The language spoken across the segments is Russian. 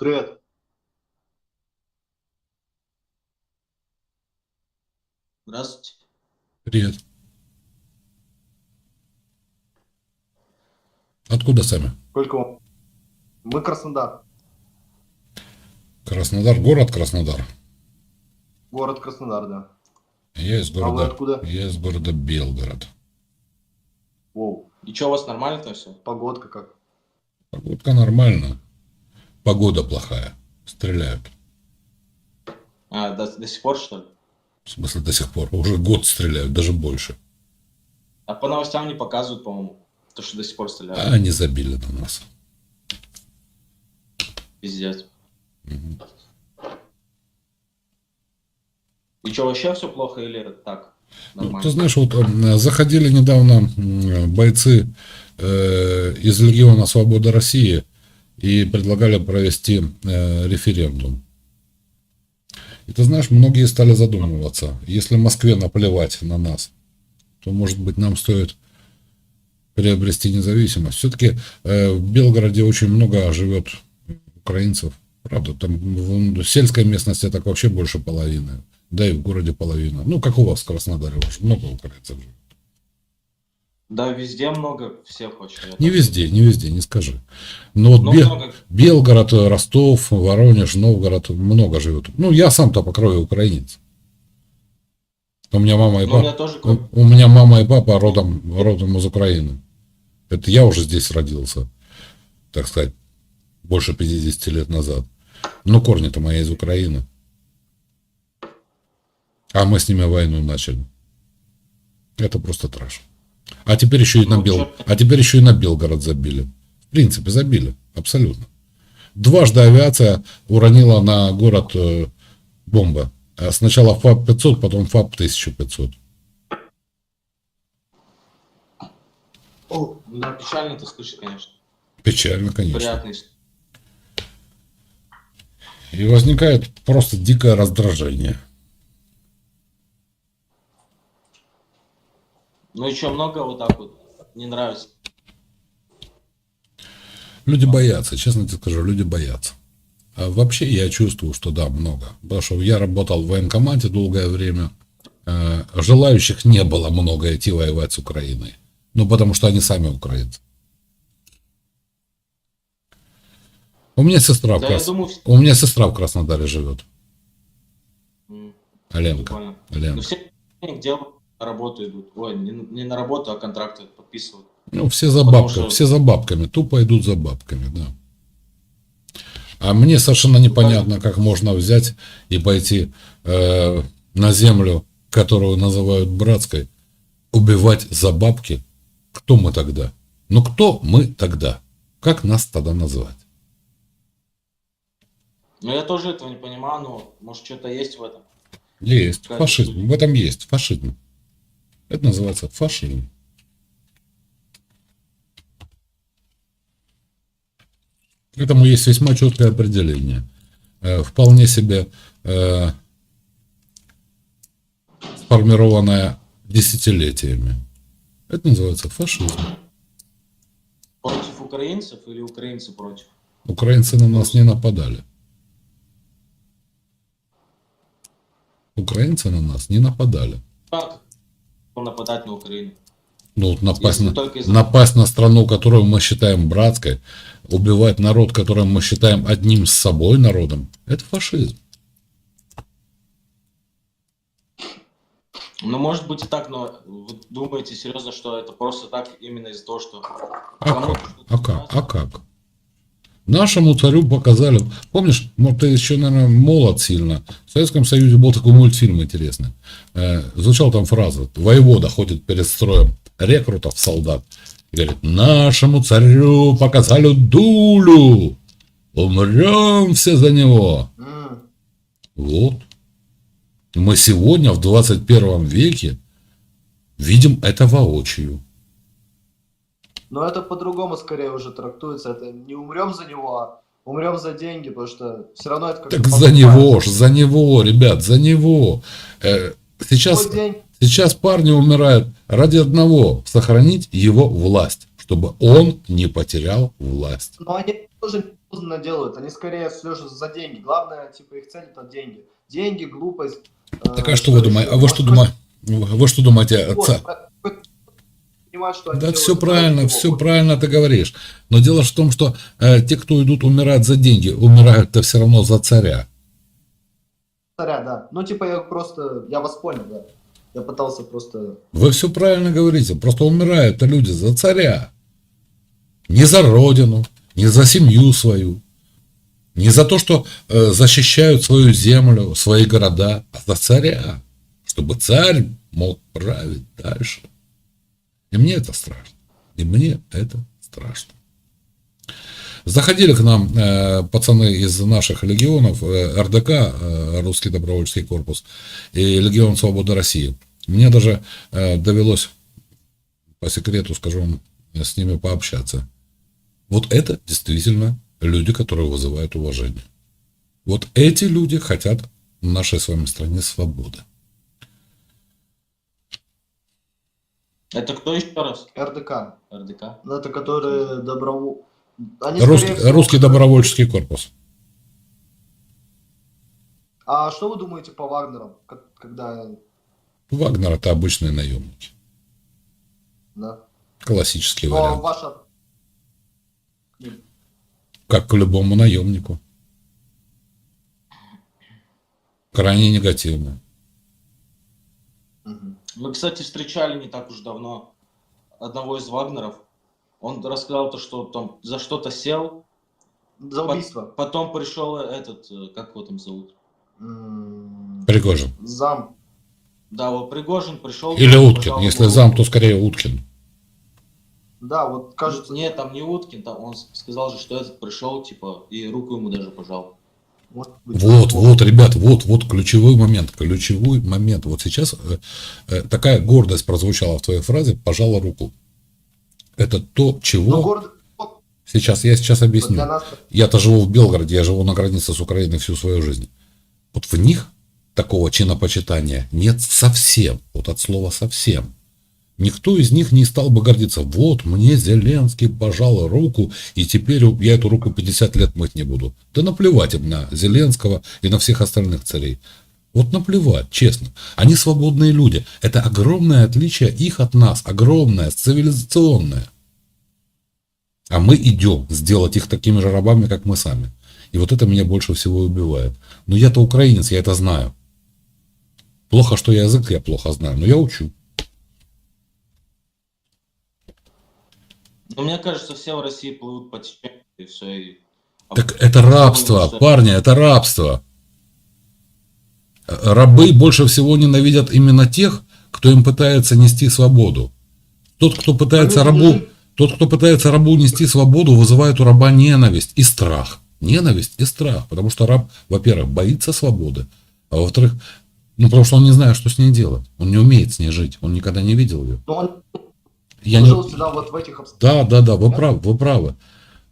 Привет. Здравствуйте. Привет. Откуда сами? Сколько вам? Мы Краснодар. Краснодар, город Краснодар. Город Краснодар, да. Я из А вы города, откуда? я из города Белгород. Воу. И что, у вас нормально там все? Погодка как? Погодка нормально. Погода плохая. Стреляют. А, до, до сих пор, что ли? В смысле до сих пор. Уже год стреляют, даже больше. А по новостям не показывают, по-моему, то, что до сих пор стреляют. А они забили на нас. Пиздец. Мгм. И что, вообще все плохо или так? Ну, ты знаешь, вот заходили недавно бойцы э, из Легиона Свобода России и предлагали провести э, референдум. И ты знаешь, многие стали задумываться, если Москве наплевать на нас, то, может быть, нам стоит приобрести независимость. Все-таки в Белгороде очень много живет украинцев. Правда, там в сельской местности так вообще больше половины. Да и в городе половина. Ну, как у вас в Краснодаре, уж много украинцев живет. Да, везде много всех очень. Не везде, не везде, не скажи. Но вот Ну, Бе- много. Белгород, Ростов, Воронеж, Новгород, много живет. Ну, я сам-то по крови украинец. У меня мама и Ну, у меня папа, тоже... у, меня мама и папа родом, родом из Украины. Это я уже здесь родился, так сказать, больше 50 лет назад. Но корни-то мои из Украины. А мы с ними войну начали. Это просто трэш. А теперь еще и на Ну, Бел... А теперь еще и на Белгород забили. В принципе, забили. Абсолютно. Дважды авиация уронила на город э, бомба. Сначала ФАП-500, потом ФАП-1500. О, да, печально это слышать, конечно. Печально, конечно. Приятный. И возникает просто дикое раздражение. Ну что, много вот так вот не нравится? Люди боятся, честно тебе скажу, люди боятся. А вообще я чувствую, что да, много. Потому что я работал в военкомате долгое время. Э, Желающих не было много идти воевать с Украиной. Ну, потому что они сами украинцы. У меня сестра в Да, я Крас- думаю, У меня сестра в Краснодаре живет. м, Ленка. Ну все на работу идут. Ой, не, не на работу, а контракты подписывают. Ну, все за бабками, что- все за бабками, тупо идут за бабками, да. А мне совершенно непонятно, как можно взять и пойти э, на землю, которую называют братской, убивать за бабки. Кто мы тогда? Ну, кто мы тогда? Как нас тогда назвать? Ну я тоже этого не понимаю, но может что-то есть в этом. Есть Как фашизм. В этом есть фашизм. Это называется фашизм. К этому есть весьма четкое определение. Э, Вполне себе э, сформированное десятилетиями. Это называется фашизм. Против украинцев или украинцы против? Украинцы на нас не нападали. Украинцы на нас не нападали. Как нападать на Украину? Ну, напасть, на, только напасть на страну, которую мы считаем братской, убивать народ, который мы считаем одним с собой народом, это фашизм. Ну, может быть и так, но вы думаете серьезно, что это просто так именно из-за того, что... А как? А как? А как? Нашему царю показали. Помнишь, может, ты еще, наверное, молод сильно. В Советском Союзе был такой мультфильм интересный. Э, звучала там фраза. Воевода ходит перед строем рекрутов, солдат. И говорит, нашему царю показали дулю. Умрем все за него. М, Вот. Мы сегодня в 21 веке видим это воочию. Но это по-другому скорее уже трактуется. Это не умрем за него, а умрем за деньги, потому что все равно это как Так за него ж, за него, ребят, за него. Э, Сейчас, сейчас парни умирают ради одного, сохранить его власть, чтобы он не потерял власть. Но они тоже осознанно делают. Они скорее все же за деньги. Главное, типа, их цель это деньги. Деньги, глупость. э, Так а что вы думаете? А вы что думаете? Вы что думаете? отца? Понимают, что они Да все правильно, все правильно ты говоришь. Но дело в том, что э, те, кто идут умирать за деньги, умирают-то все равно за царя. Царя, да. Ну, типа, я просто, я вас понял, да. Я пытался просто... Вы все правильно говорите. Просто умирают-то люди за царя. Не за родину, не за семью свою. Не за то, что э, защищают свою землю, свои города, а за царя. Чтобы царь мог править дальше. И мне это страшно. И мне это страшно. Заходили к нам э, пацаны из наших легионов, э, РДК, э, Русский добровольческий корпус, и Легион Свободы России. Мне даже э, довелось, по секрету скажу вам, с ними пообщаться. Вот это действительно люди, которые вызывают уважение. Вот эти люди хотят в нашей с вами стране свободы. Это кто еще раз? РДК. РДК? Ну, это которые доброво... Они, Русский, скорее всего, русский добровольческий корпус. А что вы думаете по Вагнерам, когда... Вагнер это обычные наемники. Да. Классический Но вариант. ваша... Как к любому наемнику. Крайне негативно. Мы, кстати, встречали не так уж давно одного из Вагнеров. Он рассказал то, что там за что-то сел, За По- убийство. потом пришел этот, э, как его там зовут? М, Пригожин. Зам. Да, вот Пригожин пришел. Или Уткин. Если руку. зам, то скорее Уткин. Да, вот кажется... Нет, там не Уткин, там он сказал же, что этот пришел, типа, и руку ему даже пожал. Быть, Вот, вот, ребят, вот, вот ключевой момент, ключевой момент. Вот сейчас э, э, такая гордость прозвучала в твоей фразе, пожала руку. Это то, чего вот сейчас, я сейчас объясню. Нас... Я-то живу в Белгороде, я живу на границе с Украиной всю свою жизнь. Вот в них такого чинопочитания нет совсем, вот от слова совсем. Никто из них не стал бы гордиться. Вот мне Зеленский пожал руку, и теперь я эту руку 50 лет мыть не буду. Да наплевать им на Зеленского и на всех остальных царей. Вот наплевать, честно. Они свободные люди. Это огромное отличие их от нас. Огромное, цивилизационное. А мы идем сделать их такими же рабами, как мы сами. И вот это меня больше всего убивает. Но я-то украинец, я это знаю. Плохо, что я язык я плохо знаю, но я учу. Но мне кажется, все в России плывут по течению, и все. И... Так это рабство, парни, это рабство. Рабы больше всего ненавидят именно тех, кто им пытается нести свободу. Тот, кто пытается рабу, тот, кто пытается рабу нести свободу, вызывает у раба ненависть и страх. Ненависть и страх. Потому что раб, во-первых, боится свободы, а во-вторых, ну потому что он не знает, что с ней делать. Он не умеет с ней жить. Он никогда не видел ее. Я не... всегда вот в этих обстоятельствах. Да, да, да, вы правы, вы правы.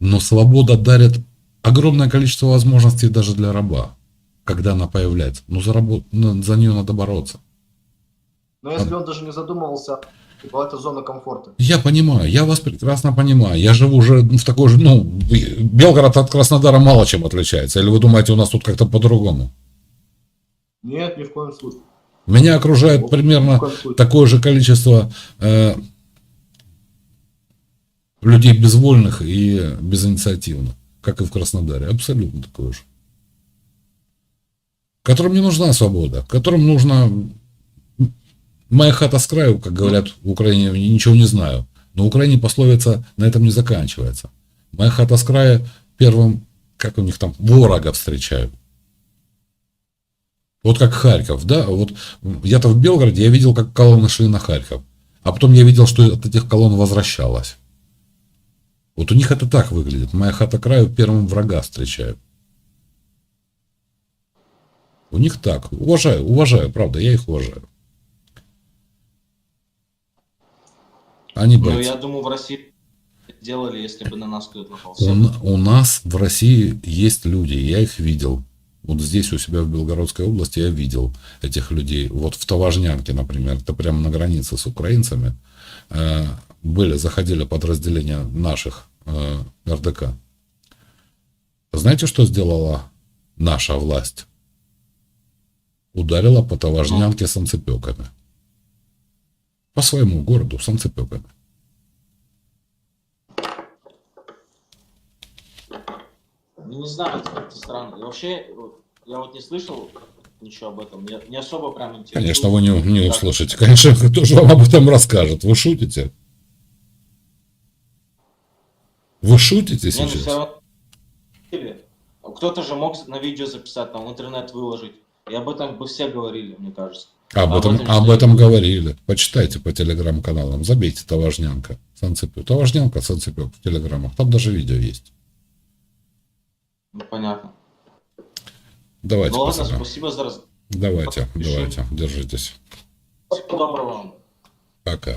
Но свобода дарит огромное количество возможностей даже для раба, когда она появляется. Но за, рабо- ну, за нее надо бороться. Но если он даже не задумывался, типа, это зона комфорта. Я понимаю, я вас прекрасно понимаю. Я живу уже в такой же, ну, Белгород от Краснодара мало чем отличается. Или вы думаете, у нас тут как-то по-другому? Нет, ни в коем случае. Меня окружает примерно такое же количество э, людей безвольных и безинициативных, как и в Краснодаре. Абсолютно такое же. Которым не нужна свобода, которым нужно... Моя хата с краю, как говорят в Украине, ничего не знаю. Но в Украине пословица на этом не заканчивается. Моя хата с края первым, как у них там, ворога встречают. Вот как Харьков, да, вот я-то в Белгороде, я видел, как колонны шли на Харьков. А потом я видел, что от этих колонн возвращалось. Вот у них это так выглядит. Моя хата краю первым врага встречают. У них так. Уважаю, уважаю, правда, я их уважаю. Они Ну, бойцы. я думаю, в России делали, если бы на нас кто-то напал. У, у нас в России есть люди, я их видел. Вот здесь у себя в Белгородской области я видел этих людей. Вот в Таважнянке, например, это прямо на границе с украинцами. э, были, заходили подразделения наших э, РДК. знаете, что сделала наша власть? Ударила по Таважнянке санцепеками. По своему городу санцепеками. Ну, не знаю, это как-то странно. И вообще, я вот не слышал ничего об этом. Не, не особо прям интересно. Конечно, вы не, не услышите. Конечно, кто же вам об этом расскажет? Вы шутите? Вы шутите сейчас? равно... Кто-то же мог на видео записать, там, в интернет выложить. И об этом бы все говорили, мне кажется. Об об этом, этом об этом говорили. Почитайте по телеграм-каналам. Забейте Таважнянка, Санцепек. Таважнянка, Санцепек в телеграммах. Там даже видео есть. Ну, понятно. Давайте, ну ладно, пацаны. спасибо за раз... Давайте, Пишу. давайте. Держитесь. Всего доброго вам. Пока.